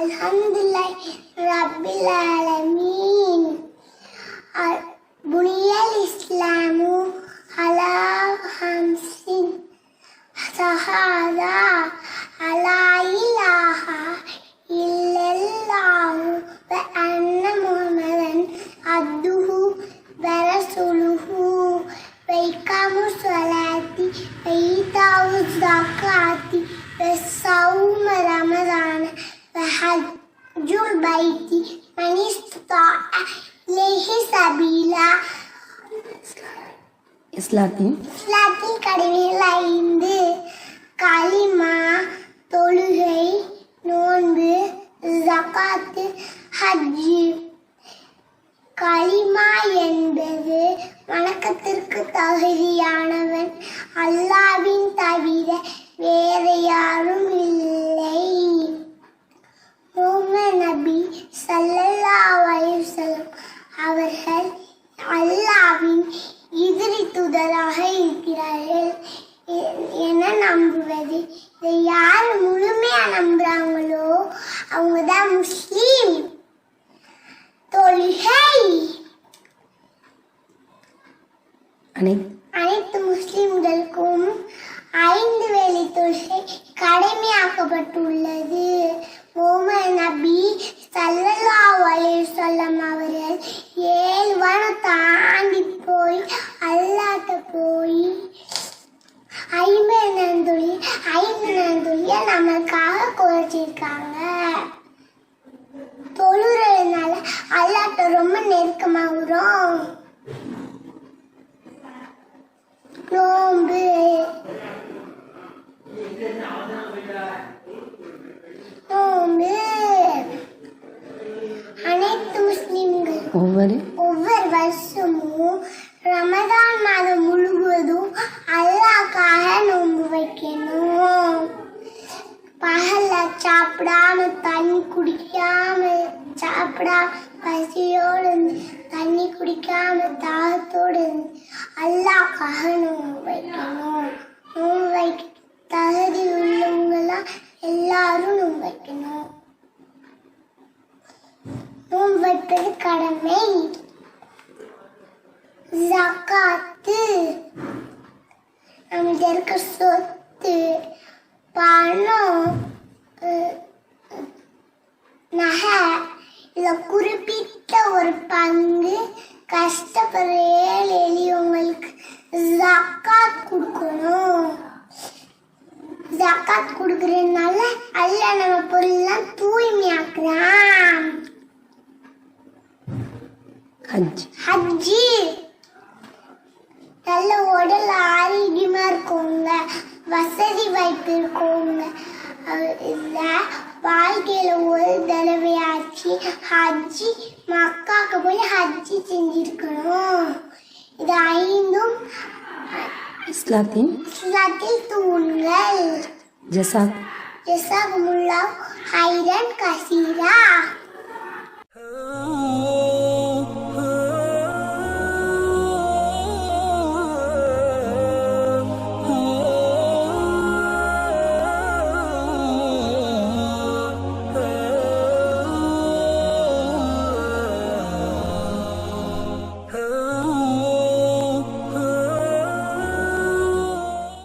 அல்ஹம்துலில்லாஹி ரப்பில் ஆலமீன். புனியல் இஸ்லாமு. بيتي من استطاع إليه سبيلا இஸ்லாத்தின் இஸ்லாத்தின் கடமைகள் ஐந்து களிமா தொழுகை நோன்பு ஜகாத்து ஹஜ்ஜி களிமா என்பது வணக்கத்திற்கு தகுதியானவன். அல்லாவின் தவிர வேறு அனைத்து முஸ்லிம்களுக்கும் ஐந்து வேலை தொழுகை கடமையாக்கப்பட்டுள்ளது. ஓமர் நபி ஸல்லல்லாஹு அலைஹி அவர்கள் ஏழு வாரம் தாண்டி போய் அல்லாட்ட போய் ஐம்பது நந்துளி ஐந்து நந்துளிய நமக்காக குறைச்சிருக்காங்க. தொழுறதுனால அல்லாட்ட ரொம்ப நெருக்கமாகிறோம். ஒவ்வொரு ஒவ்வொரு வருஷமும் ரமதான் மாதம் முழுவதும் அல்லாக்காக நோன்பு வைக்கணும். பகல்ல சாப்பிடாம தண்ணி குடிக்காம சாப்பிடா பசியோடு தண்ணி குடிக்காம தாகத்தோடு அல்லாக்காக நோன்பு வைக்கணும். நோன்பு வைக்க கடமை ஜக்காத்து நம்மகிட்ட இருக்க சொத்து பணம் நகை இதில் குறிப்பிட்ட ஒரு பங்கு கஷ்டப்படுற ஏழை எளியவங்களுக்கு ஜக்காத் கொடுக்கணும் ஜக்காத் கொடுக்குறதுனால அல்ல நம்ம பொருள்லாம் தூய்மையாக்குறான் ஹஜ் ஹஜ்ஜி நல்ல உடல் ஆரோக்கியமா இருக்கவங்க வசதி வாய்ப்பு இருக்கவங்க அஹ் இல்ல வாழ்க்கையில ஒரு தடவையாச்சு ஹஜ்ஜி மக்காக்கு போய் ஹஜ்ஜி செஞ்சிருக்கணும். இது ஐந்தும் இஸ்லாத்தின் இஸ்லாத்தில் தூண்கள். ஜசாக் ஜசாகுமுல்லா ஹைரன் கசீரா.